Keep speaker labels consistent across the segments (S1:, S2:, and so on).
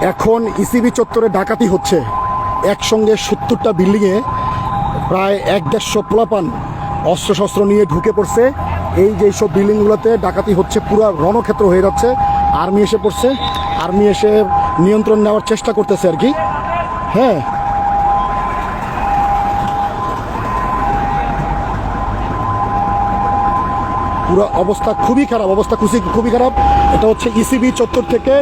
S1: এখন ইসিবি চত্বরে ডাকাতি হচ্ছে। একসঙ্গে সত্তরটা বিল্ডিংয়ে প্রায় এক দেড়শো পোলাপান অস্ত্রশস্ত্র নিয়ে ঢুকে পড়ছে। এই যে সব বিল্ডিংগুলোতে ডাকাতি হচ্ছে, পুরো রণক্ষেত্র হয়ে যাচ্ছে। আর্মি এসে পড়ছে। আর্মি এসে নিয়ন্ত্রণ নেওয়ার চেষ্টা করতেছে আর কি। হ্যাঁ পুরো অবস্থা খুবই খারাপ, অবস্থা খুশি খুবই খারাপ। এটা হচ্ছে ইসিবি চত্বর থেকে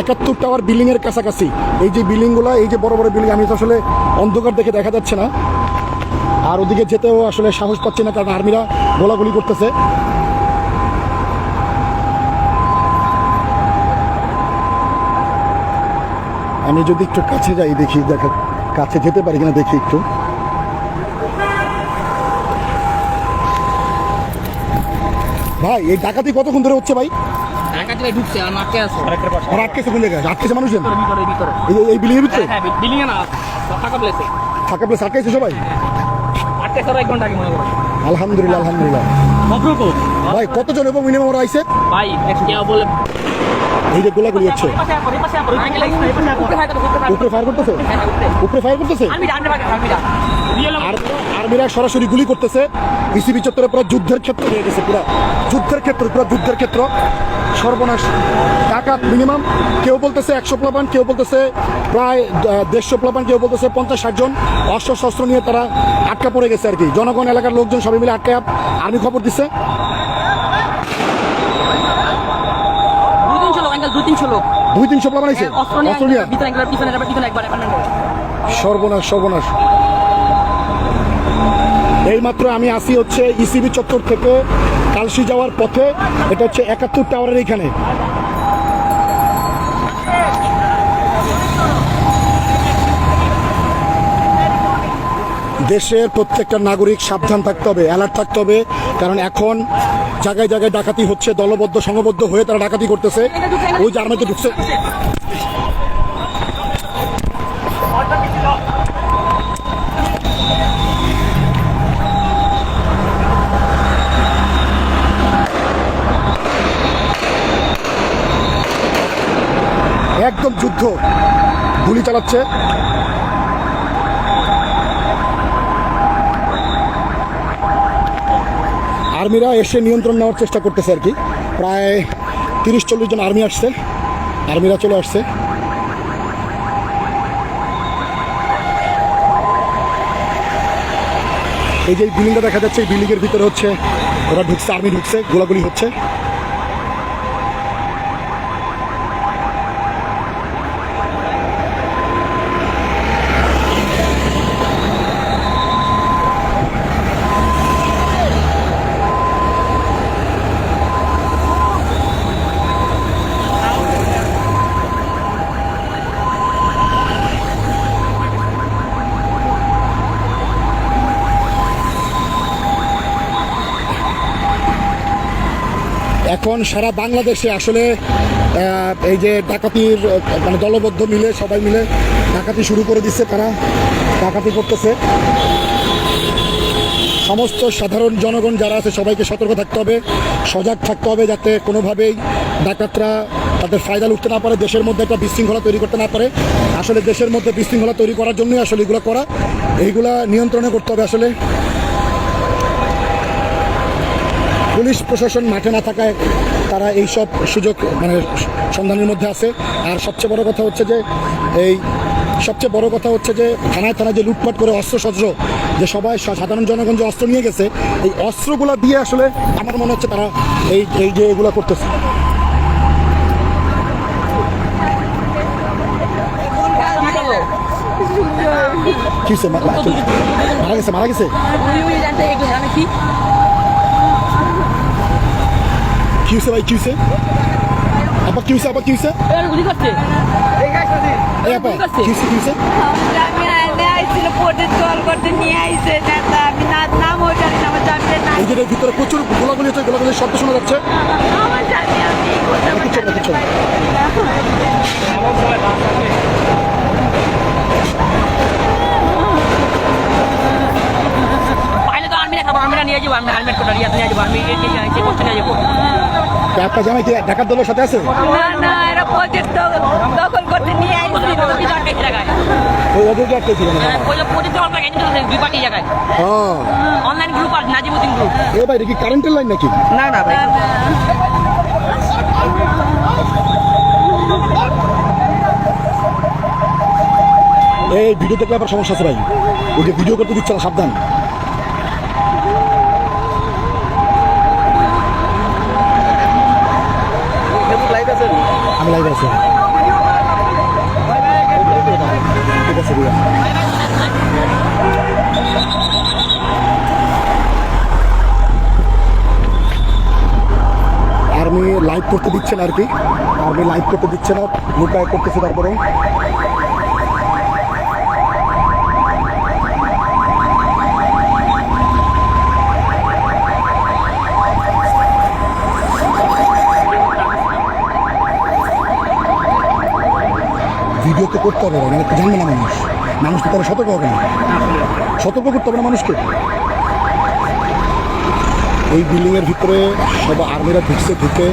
S1: একাত্তর টাওয়ার বিল্ডিংয়ের কাছাকাছি। এই যে বিল্ডিংগুলো এই যে বড় বড় বিল্ডিং আমি তো আসলে অন্ধকার দেখে দেখা যাচ্ছে না। আর ওদিকে যেতেও আসলে সাহস পাচ্ছি না কারণ আর্মিরা গোলাগুলি করতেছে। আমি যদি একটু কাছে যাই দেখি, দেখা কাছে যেতে পারি কিনা দেখি একটু। ভাই এই ডাকাতি কতক্ষণ ধরে হচ্ছে ভাই?
S2: ঢুকছে আর আছে।
S1: আর আটকেছে কোন জায়গায়? আটকেছে মানুষজন? এই এই বিল্ডিং এর ভিতরে?
S2: হ্যাঁ বিল্ডিং এ না ফাঁকা প্লেসে
S1: ফাঁকা প্লেস আটকেছে সবাই? আলহামদুলিল্লাহ আলহামদুলিল্লাহ। ভাই কতজন এবং মিনিমাম ওরা আইছে?
S2: ভাই কেউ বলে
S1: এই যে গোলাগুলি হচ্ছে।
S2: উপরে ফায়ার
S1: করতেছে?
S2: হ্যাঁ উপরে।
S1: উপরে ফায়ার করতেছে? আর্মিরা সরাসরি গুলি করতেছে। বিসিবি চত্বরে পুরো যুদ্ধের ক্ষেত্র হয়ে গেছে পুরো। যুদ্ধের ক্ষেত্র পুরো যুদ্ধের ক্ষেত্র। সর্বনাশ। টাকা মিনিমাম কেউ বলতেছে একশো প্লাবান কেউ বলতেছে প্রায় দেড়শো প্লাবান কেউ বলতেছে পঞ্চাশ ষাট জন। অস্ত্র শস্ত্র নিয়ে তারা আটকা পড়ে গেছে আর কি। জনগণ এলাকার লোকজন সবাই মিলে আটকা আর্মি খবর দিচ্ছে
S2: দুই তিনশো লোক দুই তিনশো
S1: প্লাবান আছে
S2: অস্ত্র নিয়ে
S1: অস্ত্র নিয়ে
S2: ভিতরে একবার পিছনে একবার পিছনে একবার একবার
S1: সর্বনাশ সর্বনাশ এইমাত্র আমি আসি হচ্ছে ইসিবি চত্বর থেকে কালসি যাওয়ার পথে। এটা হচ্ছে একাত্তর টাওয়ারের এইখানে। দেশের প্রত্যেকটা নাগরিক সাবধান থাকতে হবে অ্যালার্ট থাকতে হবে, কারণ এখন জায়গায় জায়গায় ডাকাতি হচ্ছে, দলবদ্ধ, সংঘবদ্ধ হয়ে তারা ডাকাতি করতেছে। ওই যে আর্মিতে ঢুকছে। একদম যুদ্ধ। গুলি চালাচ্ছে। আর্মিরা এসে নিয়ন্ত্রণ নেওয়ার চেষ্টা করতেছে আর কি। প্রায় তিরিশ, চল্লিশ জন আর্মি আসছে। আর্মিরা চলে আসছে। এই যে বিল্ডিংটা দেখা যাচ্ছে, এই বিল্ডিংয়ের ভিতরে হচ্ছে, ওরা ঢুকছে, আর্মি ঢুকছে, গোলাগুলি হচ্ছে। এখন সারা বাংলাদেশে আসলে এই যে ডাকাতির মানে দলবদ্ধ মিলে সবাই মিলে ডাকাতি শুরু করে দিচ্ছে তারা, ডাকাতি করতেছে। সমস্ত সাধারণ জনগণ যারা আছে সবাইকে সতর্ক থাকতে হবে, সজাগ থাকতে হবে যাতে কোনোভাবেই ডাকাতরা তাদের ফায়দা লুটতে না পারে, দেশের মধ্যে একটা বিশৃঙ্খলা তৈরি করতে না পারে। আসলে দেশের মধ্যে বিশৃঙ্খলা তৈরি করার জন্যই আসলে এগুলো করা, এইগুলা নিয়ন্ত্রণে করতে হবে আসলে। পুলিশ প্রশাসন মাঠে না থাকায় তারা এই সব সুযোগ মানে সন্ধানের মধ্যে আছে। আর সবচেয়ে বড় কথা হচ্ছে যে, এই সবচেয়ে বড় কথা হচ্ছে যে, থানায় থানায় যে লুটপাট করে অস্ত্র শস্ত্র যে সবাই সাধারণ জনগণ যে অস্ত্র নিয়ে গেছে, এই অস্ত্রগুলো দিয়ে আসলে আমার মনে হচ্ছে তারা এই এই যে এগুলো করতেছে। কি মারা গেছে? মারা গেছে?
S2: কি
S1: হয়েছে ভাই কি হয়েছে আপা কি হয়েছে আপা কি হয়েছে
S2: গুলি করছে
S1: এই আপা কি হয়েছে কি হয়েছে
S3: আমি আইনে আইছিল পোর্টে জল করতে নিয়ে আইছে নেতা আমি না নাম ওই জানি না আমার জানি না
S1: এই যে এর ভিতরে প্রচুর গোলাগুলি হচ্ছে গোলাগুলির শব্দ শোনা যাচ্ছে
S3: আমার জানি আমি করতে
S1: না, কিচ্ছু
S2: পাইলে তো আর্মিরা খাব আর্মিরা নিয়ে যাব আমি হেলমেট কোটা নিয়ে যাব আমি এই যে করতে নিয়ে যাব
S1: আপনার জামাই কি ঢাকার দলের সাথে আছে?
S3: না না এরা প্রজেক্ট দখল করতে নিয়ে আইছে
S1: এদেরকে একটা ছিল না।
S2: ওই যে দুই পার্টি জায়গায়।
S1: হ্যাঁ
S2: অনলাইন গ্রুপ আর গ্রুপ
S1: এ ভাই কি কারেন্টের লাইন নাকি?
S2: না না ভাই।
S1: এই ভিডিও দেখলে আবার সমস্যা আছে ভাই। ওই যে ভিডিও করতে দিচ্ছে না সাবধান আমি লাইভ আছে ঠিক আছে ঠিক আর্মি লাইভ করতে দিচ্ছে না আর কি। আর্মি লাইভ করতে দিচ্ছে না, লুকায় করতেছে তারপরে ভিডিও তো করতে হবে মানে জানবে না মানুষ। মানুষ তো তারা সতর্ক হবে না। সতর্ক করতে হবে না মানুষকে। এই বিল্ডিংয়ের ভিতরে সব আর্মিরা ঢুকছে, ঢুকে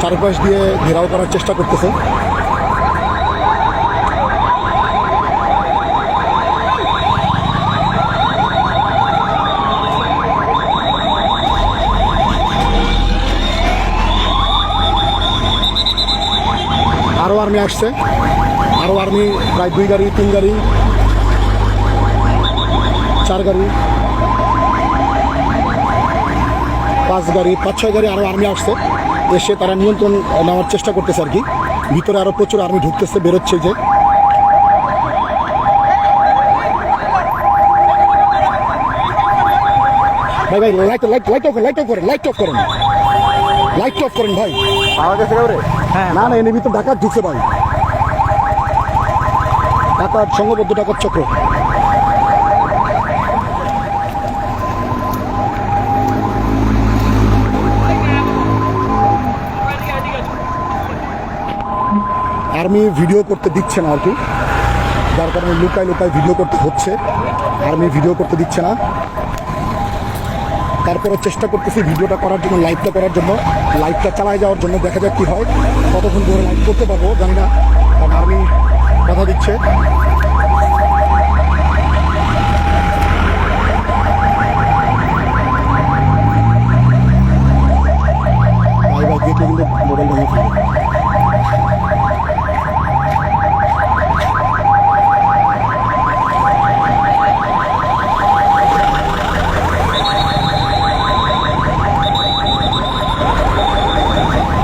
S1: চারপাশ দিয়ে ঘেরাও করার চেষ্টা করতেছে। আরও আর্মি আসছে। আরও আর্মি প্রায় দুই গাড়ি তিন গাড়ি চার গাড়ি পাঁচ গাড়ি পাঁচ ছয় গাড়ি আরও আর্মি আসছে। এসে তারা নিয়ন্ত্রণ নেওয়ার চেষ্টা করতেছে আর কি। ভিতরে আরও প্রচুর আর্মি ঢুকতেছে বেরোচ্ছে যে। ভাই ভাই light light light off light off করেন লাইট অফ করেন। লাইট অফ করেন ভাই।
S4: গেছে
S1: হ্যাঁ না না এনে ভিতর ডাকাত ঢুকছে ভাই। ডাকাত সংঘবদ্ধ ডাকাত চক্র। আর্মি ভিডিও করতে দিচ্ছে না আর কি। যার কারণে লুকায় লুকায় ভিডিও করতে হচ্ছে। আর্মি ভিডিও করতে দিচ্ছে না। তারপরে চেষ্টা করতেছি ভিডিওটা করার জন্য, লাইভটা করার জন্য। লাইভটা চালায় যাওয়ার জন্য দেখা যাক কি হয়। কতক্ষণ ধরে লাইভ করতে পারব জানি না। কারণ আর্মি কথা দিচ্ছে।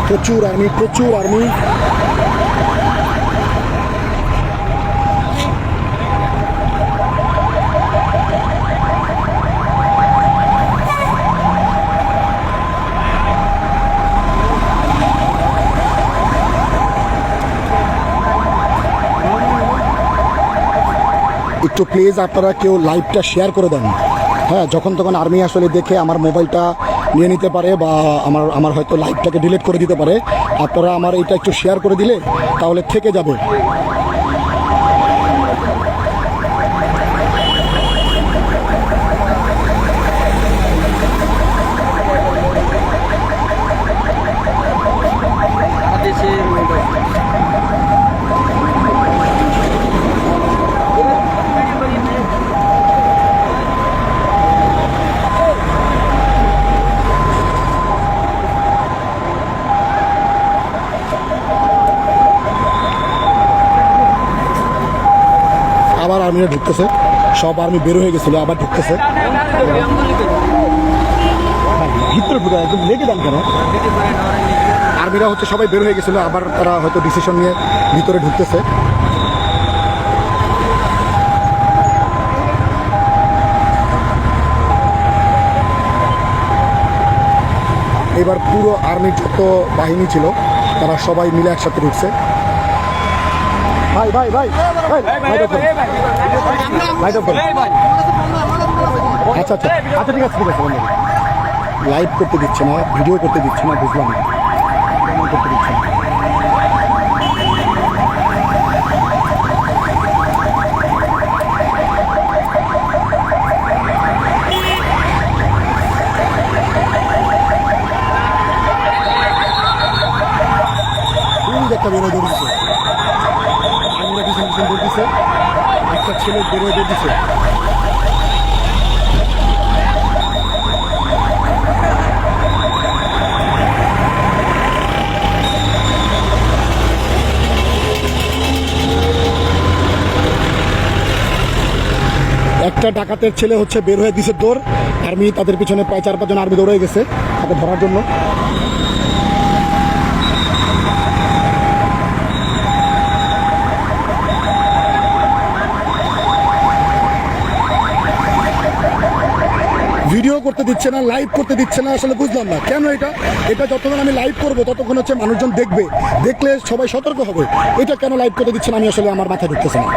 S1: প্রচুর আর্মি প্রচুর আর্মি। একটু প্লিজ আপনারা কেউ লাইভটা শেয়ার করে দেন। হ্যাঁ যখন তখন আর্মি আসলে দেখে আমার মোবাইলটা নিয়ে নিতে পারে বা আমার আমার হয়তো লাইভটাকে ডিলিট করে দিতে পারে। আপনারা আমার এটা একটু শেয়ার করে দিলে তাহলে থেকে যাবে আবার আর্মিরা ঢুকতেছে। সব আর্মি বের হয়ে গেছিল, আবার ঢুকতেছে। ভিতরে ঢুকে একদম লেগে দেন কেন? আর্মিরা হচ্ছে সবাই বের হয়ে গেছিল, আবার তারা হয়তো ডিসিশন নিয়ে ভিতরে ঢুকতেছে। এবার পুরো আর্মির যত বাহিনী ছিল, তারা সবাই মিলে একসাথে ঢুকছে। ভাই ভাই ভাই। আচ্ছা আচ্ছা। আচ্ছা ঠিক আছে ঠিক আছে লাইভ করতে দিচ্ছে না ভিডিও করতে দিচ্ছে না বুঝলাম না কেন করতে দিচ্ছে না এই যে একটা বেরোয় ধরেছে ছেলেরা পিছন পিছন দৌড় দিছে। একটা ছেলে দৌড় দিছে। একটা ডাকাতের ছেলে হচ্ছে বের হয়ে দিছে দৌড়। আর্মি তাদের পিছনে প্রায় চার পাঁচজন আর্মি দৌড়ে গেছে তাকে ধরার জন্য। ভিডিও করতে দিচ্ছে না লাইভ করতে দিচ্ছে না, আসলে বুঝলাম না। কেন এটা? এটা যতক্ষণ আমি লাইভ করব, ততক্ষণ হচ্ছে মানুষজন দেখবে। দেখলে সবাই সতর্ক হবে। এটা কেন লাইভ করতে দিচ্ছে না, আমি আসলে আমার মাথায় ঢুকতেছে না।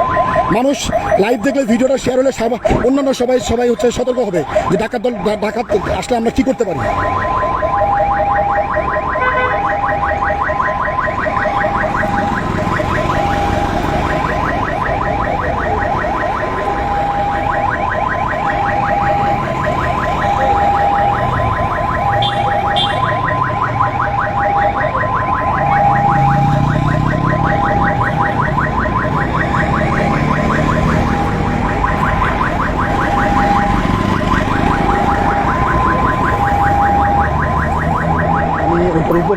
S1: মানুষ লাইভ দেখলে ভিডিওটা শেয়ার হলে সবাই অন্যান্য সবাই সবাই হচ্ছে সতর্ক হবে। যে ডাকাত দল ডাকাত আসলে আমরা কী করতে পারি আমি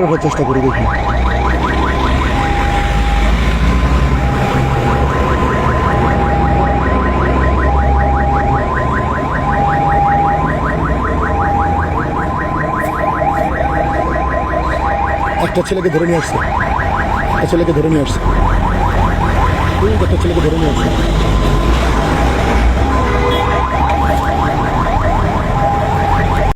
S1: ওঠার চেষ্টা করি দেখি। একটা ছেলেকে ধরে নিয়ে আসছে। একটা ছেলেকে ধরে নিয়ে আসছে। একটা ছেলেকে ধরে নিয়ে আসছে।